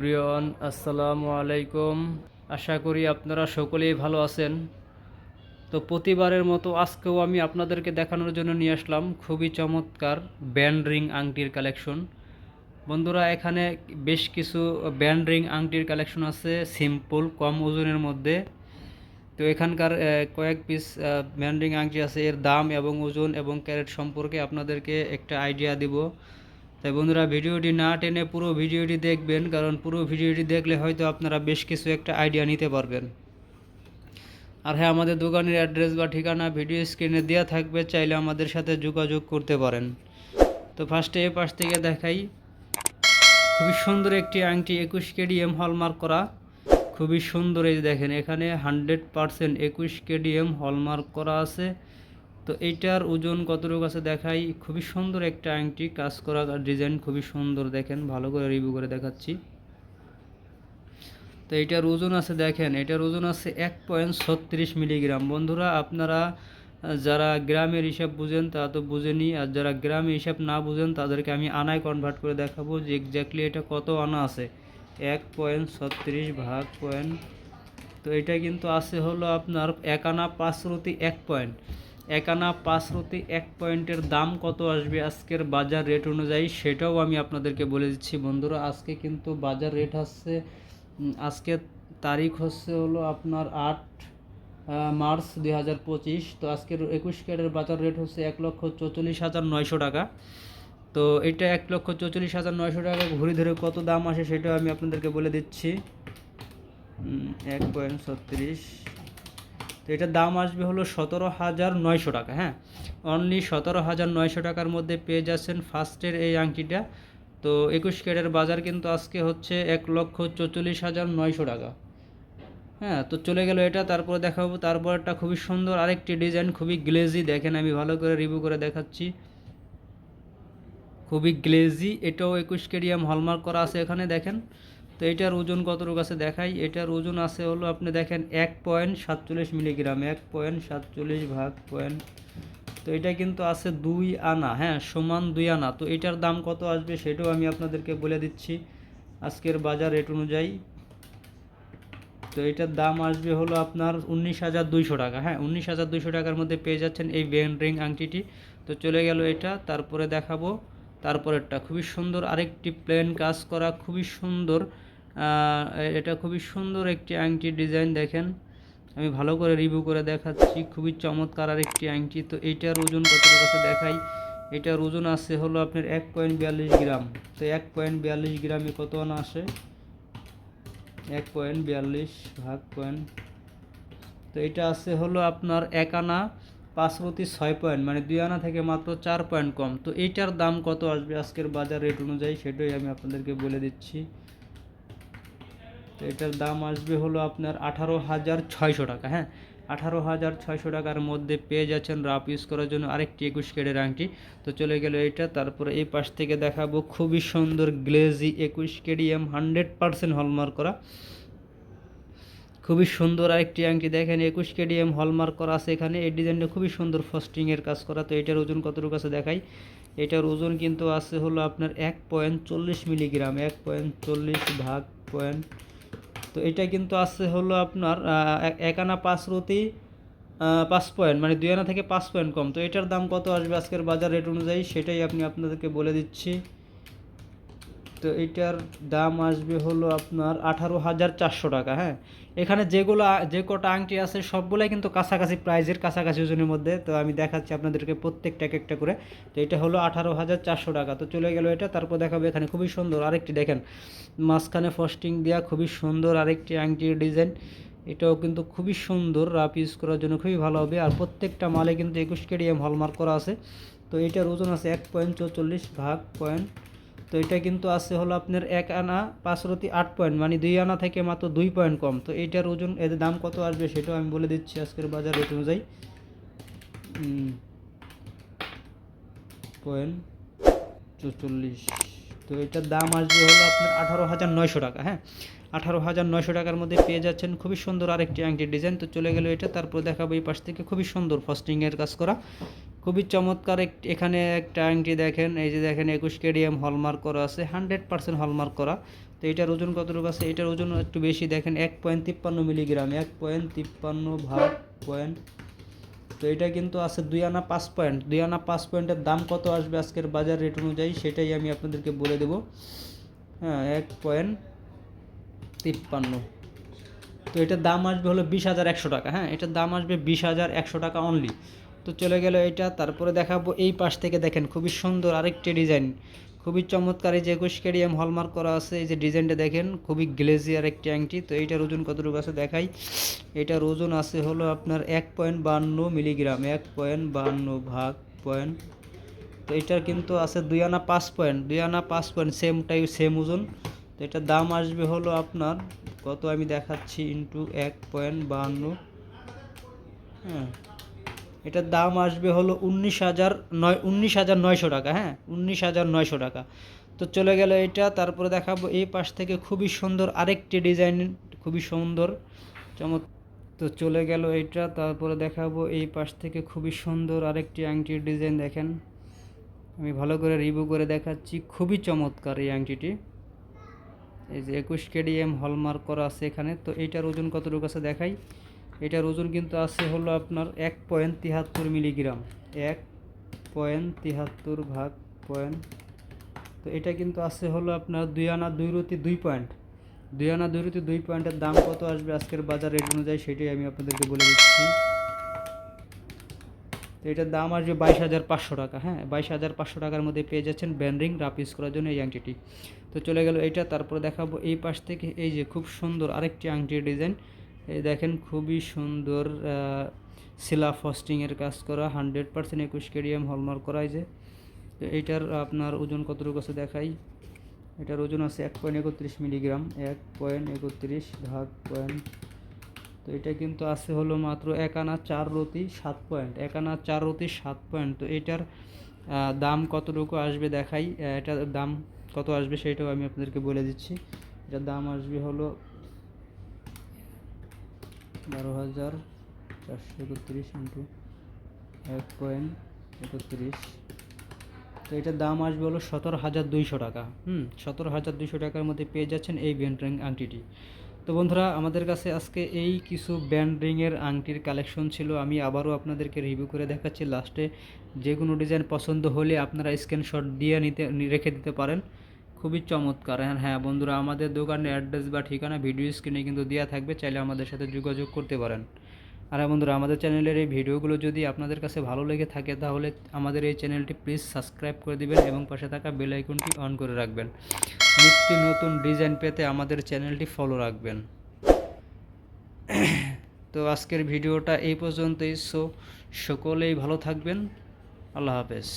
Everyone, আসসালামু আলাইকুম। আশা করি আপনারা সকলেই ভালো আছেন। তো প্রতিবারের মতো আজকেও আমি আপনাদেরকে দেখানোর জন্য নিয়ে আসলাম খুবই চমৎকার ব্যান্ড রিং আংটির কালেকশন। বন্ধুরা, এখানে বেশ কিছু ব্যান্ড রিং আংটির কালেকশন আছে, সিম্পল, কম ওজনের মধ্যে। তো এখানকার কয়েক পিস ব্যান্ড রিং আংটি আছে। এর দাম এবং ওজন এবং ক্যারেট সম্পর্কে আপনাদেরকে একটা আইডিয়া দিব। তাই বন্ধুরা ভিডিওটি না টেনে পুরো ভিডিওটি দেখবেন, কারণ পুরো ভিডিওটি দেখলে হয়তো আপনারা বেশ কিছু একটা আইডিয়া নিতে পারবেন। আর হ্যাঁ আমাদের দোকানের অ্যাড্রেস বা ঠিকানা ভিডিও স্ক্রিনে দেওয়া থাকবে, চাইলে আমাদের সাথে যোগাযোগ করতে পারেন। তো ফার্স্টে এ পাশ থেকে দেখাই। খুবই সুন্দর একটি আংটি, একুশ কেডিএম হলমার্ক করা। খুবই সুন্দর এই দেখেন, এখানে হান্ড্রেড পারসেন্ট একুশ কেডিএম হলমার্ক করা আছে। তো এইটার ওজন কতটুকু আছে দেখাই। খুবই সুন্দর একটা আংটি, কাজ করা ডিজাইন খুবই সুন্দর দেখেন, ভালো করে রিভিউ করে দেখাচ্ছি। তো এটার ওজন আছে দেখেন, এটার ওজন আছে এক পয়েন্ট ছত্রিশ মিলিগ্রাম বন্ধুরা, আপনারা যারা গ্রামের হিসাব বুঝেন তা তো বুঝেনি আর যারা গ্রামের হিসাব না বুঝেন তাদেরকে আমি আনায় কনভার্ট করে দেখাবো যে এক্স্যাক্টলি এটা কত আনা আছে। এক পয়েন্ট ছত্রিশ ভাগ পয়েন্ট তো এটা কিন্তু আছে হলো আপনার এক আনা পাঁচ রতি এক পয়েন্ট এক আনা পাঁচ রতি এক পয়েন্টের দাম কত আসবে আজকের বাজার রেট অনুযায়ী সেটাও আমি আপনাদেরকে বলে দিচ্ছি। বন্ধুরা, আজকে কিন্তু বাজার রেট হচ্ছে আজকে তারিখ হচ্ছে হলো আপনার আট মার্চ দুই হাজার পঁচিশ। তো আজকের একুশ ক্যারের বাজার রেট হচ্ছে এক লক্ষ চৌচল্লিশ হাজার নয়শো টাকা। তো এটা এক লক্ষ চৌচল্লিশ হাজার নয়শো টাকা ঘুরে ধরে কত দাম আসে সেটাও আমি আপনাদেরকে বলে দিচ্ছি। এক পয়েন্ট ছত্রিশ। তো এটার দাম আসবে হলো সতেরো হাজার নয়শো টাকা হ্যাঁ? অনলি সতেরো হাজার নয়শো টাকার মধ্যে পেয়ে যাচ্ছেন ফার্স্টের এই আংটিটা। তো একুশ ক্যারের বাজার কিন্তু আজকে হচ্ছে এক লক্ষ চৌচল্লিশ হাজার নয়শো টাকা। হ্যাঁ তো চলে গেল এটা, তারপরে দেখাবো। তারপরটা খুবই সুন্দর, আরেকটি ডিজাইন খুবই গ্লেজি দেখেন আমি ভালো করে রিভিউ করে দেখাচ্ছি। খুবই গ্লেজি এটাও একুশ কেডিয়াম হলমার্ক করা আছে এখানে, দেখেন। তো এটার ওজন কতটুকু আছে দেখাই। এটার ওজন আছে হলো আপনি দেখেন এক পয়েন্ট সাতচল্লিশ মিলিগ্রাম, এক পয়েন্ট সাতচল্লিশ ভাগ পয়েন্ট। তো এটা কিন্তু আছে দুই আনা হ্যাঁ সমান দুই আনা। তো এটার দাম কত আসবে সেটাও আমি আপনাদেরকে বলে দিচ্ছি আজকের বাজার রেট অনুযায়ী। তো এটার দাম আসবে হলো আপনার উনিশ হাজার দুইশো টাকা হ্যাঁ উনিশ হাজার দুইশো টাকার মধ্যে পেয়ে যাচ্ছেন এই বেন রিং আংটিটি। তো চলে গেল এটা, তারপরে দেখাবো, তারপরেরটা। খুবই সুন্দর আরেকটি প্লেন কাজ করা, খুবই সুন্দর। এটা খুবই সুন্দর একটি আংটি ডিজাইন দেখেন। আমি ভালো করে রিভিউ করে দেখাচ্ছি। খুবই চমৎকার আর একটি আংটি। তো এইটার ওজন কতটুকু কাছে দেখাই। এটার ওজন আছে হলো আপনার এক পয়েন্ট বিয়াল্লিশ গ্রাম। তো এক পয়েন্ট বিয়াল্লিশ গ্রামে কত আনা আসে? এক পয়েন্ট বিয়াল্লিশ ভাগ পয়েন্ট তো এটা আছে হলো আপনার এক আনা পাঁচ প্রতি ছয় পয়েন্ট মানে দুই আনা থেকে মাত্র চার পয়েন্ট কম। তো এইটার দাম কত আসবে আজকের বাজার রেট অনুযায়ী সেটাই আমি আপনাদেরকে বলে দিচ্ছি। তো এটার দাম আসবে হলো আপনার আঠারো হাজার ছয়শো টাকা হ্যাঁ? আঠারো হাজার ছয়শো টাকার মধ্যে পেয়ে যাচ্ছেন রাফ ইউজ করার জন্য আরেকটি একুশ কেডের আংটি। তো চলে গেল এইটা, তারপরে এই পাশ থেকে দেখাবো খুবই সুন্দর গ্লেজি একুশ কেডিএম হান্ড্রেড পারসেন্ট হলমার্ক করা। খুবই সুন্দর আরেকটি আংটি, দেখেন একুশ কেডিএম হলমার্ক করা আছে এখানে। এই ডিজাইনটা খুবই সুন্দর ফস্টিংয়ের কাজ করা, তো এটার ওজন কতটুকু আছে দেখাই। এটার ওজন কিন্তু আছে হলো আপনার এক পয়েন্ট চল্লিশ মিলিগ্রাম এক পয়েন্ট চল্লিশ ভাগ পয়েন্ট তো এটা কিন্তু আছে হলো আপনার এক- আনা পাঁচ রতি পাঁচ পয়েন্ট মানে দুই আনা থেকে পাঁচ পয়েন্ট কম। তো এটার দাম কত আসবে আজকের বাজার রেট অনুযায়ী? সেটাই আপনি আপনাদেরকে বলে দিচ্ছি। তো এটার দাম আসবে হলো আপনার আঠারো হাজার চারশো টাকা হ্যাঁ? এখানে যেগুলো, যে কটা আংটি আছে সবগুলাই কিন্তু কাছাকাছি প্রাইজের কাছাকাছি ওজনের মধ্যে, তো আমি দেখাচ্ছি আপনাদেরকে প্রত্যেকটা এক একটা করে। তো এটা হলো আঠারো হাজার চারশো টাকা, তো চলে গেল এটা, তারপর দেখাবো এখানে খুবই সুন্দর আরেকটি দেখেন। মাঝখানে ফস্টিং দেওয়া খুবই সুন্দর আরেকটি আংটির ডিজাইন, এটাও কিন্তু খুবই সুন্দর রাপ ইউজ করার জন্য খুবই ভালো হবে। আর প্রত্যেকটা মালে কিন্তু একুশ কেডিএম হলমার্ক করা আছে, তো এটার ওজন আছে এক পয়েন্ট চৌচল্লিশ ভাগ পয়েন্ট তো এটা কিন্তু আছে হলো আপনার এক আনা পাঁচ রতি আট পয়েন্ট মানে দুই আনা থেকে মাত্র দুই পয়েন্ট কম। তো এইটার ওজন, এর দাম কত আসবে সেটাও আমি বলে দিচ্ছি আজকের বাজার রেট অনুযায়ী। পয়েন্ট তো এটার দাম আসবে হলো আপনার আঠারো হাজার নয়শো টাকা হ্যাঁ? আঠারো হাজার নয়শো টাকার মধ্যে পেয়ে যাচ্ছেন খুবই সুন্দর আরেকটি আংটির ডিজাইন। তো চলে গেল এটা, তারপর দেখাবো এই পাশ থেকে খুবই সুন্দর ফাস্টিংয়ের কাজ করা। খুবই চমৎকার এখানে একটা আংটি দেখেন, এই যে দেখেন একুশ কেডিএম হলমার্ক করা আছে, হান্ড্রেড পার্সেন্ট হলমার্ক করা। তো এটার ওজন কতটুকু আছে? এটার ওজন একটু বেশি, দেখেন এক পয়েন্ট তিপ্পান্ন মিলিগ্রাম, এক পয়েন্ট তিপ্পান্ন ভাগ পয়েন্ট। তো এটা কিন্তু আছে দুই আনা পাঁচ পয়েন্ট, দুই আনা পাঁচ পয়েন্টের দাম কত আসবে আজকের বাজার রেট অনুযায়ী সেটাই আমি আপনাদেরকে বলে দেবো। হ্যাঁ এক পয়েন্ট তিপ্পান্ন। তো এটার দাম আসবে হলো বিশ হাজার একশো টাকা হ্যাঁ এটার দাম আসবে বিশ হাজার একশো টাকা অনলি তো চলে গেল এটা, তারপরে দেখাবো এই পাশ থেকে দেখেন, খুবই সুন্দর আরেকটি ডিজাইন। খুবই চমৎকার এই যে একুশ কেডিএম হলমার্ক করা আছে, এই যে ডিজাইনটা দেখেন, খুবই গ্লেজিয়ার একটি আংটি। তো এইটার ওজন কতটুকু আছে দেখাই। এটার ওজন আছে হলো আপনার এক পয়েন্ট বান্ন মিলিগ্রাম, এক পয়েন্ট বান্ন ভাগ পয়েন্ট। তো এটার কিন্তু আছে দুই আনা পাঁচ পয়েন্ট, দুই আনা পাঁচ পয়েন্ট, সেম টাইপ, সেম ওজন। তো এটার দাম আসবে হলো আপনার, কত আমি দেখাচ্ছি, ইন্টু এক পয়েন্ট বাহান্ন। হ্যাঁ এটার দাম আসবে হলো উনিশ হাজার নয়, উনিশ হাজার নয়শো টাকা হ্যাঁ? উনিশ হাজার নয়শো টাকা। তো চলে গেল এটা, তারপরে দেখাবো এই পাশ থেকে খুবই সুন্দর আরেকটি ডিজাইন, খুবই সুন্দর, চমৎ তো চলে গেল এটা, তারপরে দেখাবো এই পাশ থেকে খুবই সুন্দর আরেকটি আংটির ডিজাইন, দেখেন। আমি ভালো করে রিভিউ করে দেখাচ্ছি, খুবই চমৎকার এই আংটিটি। এই যে একুশ কেডিএম হলমার্ক করা আছে এখানে, তো এইটার ওজন কতটুকু আছে দেখাই। এটার ওজন কিন্তু আছে হলো আপনার এক পয়েন্ট তিহাত্তর মিলিগ্রাম এক পয়েন্ট তিহাত্তর ভাগ পয়েন্ট তো এটা কিন্তু আছে হলো আপনার দুই আনা দুই রুতি দুই পয়েন্ট দুই আনা দুই রুতি দুই পয়েন্টের দাম কত আসবে আজকের বাজার রেট অনুযায়ী সেটাই আমি আপনাদেরকে বলে দিচ্ছি। তো এটার দাম আসবে বাইশ হাজার পাঁচশো টাকা হ্যাঁ বাইশ হাজার পাঁচশো টাকার মধ্যে পেয়ে যাচ্ছেন ব্যান্ডিং রাপ ইউজ করার জন্য এই আংটিটি। তো চলে গেল এইটা তারপরে দেখাবো এই পাশ থেকে, এই যে খুব সুন্দর আরেকটি আংটির ডিজাইন এই দেখেন খুবই সুন্দর শিলা ফস্টিংয়ের কাজ করা হান্ড্রেড পার্সেন্ট একুশ কেডিএম হলমার্ক করা এই যে। তো এইটার আপনার ওজন কতটুকু আছে দেখাই। এটার ওজন আছে এক পয়েন্ট একত্রিশ মিলিগ্রাম এক পয়েন্ট একত্রিশ ভাগ পয়েন্ট তো এটা কিন্তু আছে হলো মাত্র এক আনা চার রতি সাত পয়েন্ট এক আনা চার রতি সাত পয়েন্ট তো এটার দাম কতটুকু আসবে দেখাই। এটার দাম কত আসবে সেটাও আমি আপনাদেরকে বলে দিচ্ছি। এটার দাম আসবে হলো বারো হাজার চারশো একত্রিশ ইন্টু এক পয়েন্ট একত্রিশ। তো এটার দাম আসবে হলো সতেরো হাজার দুইশো টাকা। হুম, সতেরো হাজার দুইশো টাকার মধ্যে পেয়ে যাচ্ছেন এই ব্যান্ড রিং আংটিটি। তো বন্ধুরা, আমাদের কাছে আজকে এই কিছু ব্যান্ড রিংয়ের আংটির কালেকশন ছিল। আমি আবারও আপনাদেরকে রিভিউ করে দেখাচ্ছি। লাস্টে যে কোনো ডিজাইন পছন্দ হলে আপনারা স্ক্রিনশট দিয়ে নিতে রেখে দিতে পারেন। খুবই চমৎকার। হ্যাঁ হ্যাঁ বন্ধুরা, আমাদের দোকানের অ্যাড্রেস বা ঠিকানা ভিডিও স্ক্রিনে কিন্তু দেওয়া থাকবে, চাইলে আমাদের সাথে যোগাযোগ করতে পারেন। আর হ্যাঁ বন্ধুরা, আমাদের চ্যানেলের এই ভিডিওগুলো যদি আপনাদের কাছে ভালো লেগে থাকে, তাহলে আমাদের এই চ্যানেলটি প্লিজ সাবস্ক্রাইব করে দিবেন এবং পাশে থাকা বেল আইকনটি অন করে রাখবেন। নিত্য নতুন ডিজাইন পেতে আমাদের চ্যানেলটি ফলো রাখবেন। তো আজকের ভিডিওটা এই পর্যন্তই। সো সকলেই ভালো থাকবেন। আল্লাহ হাফেজ।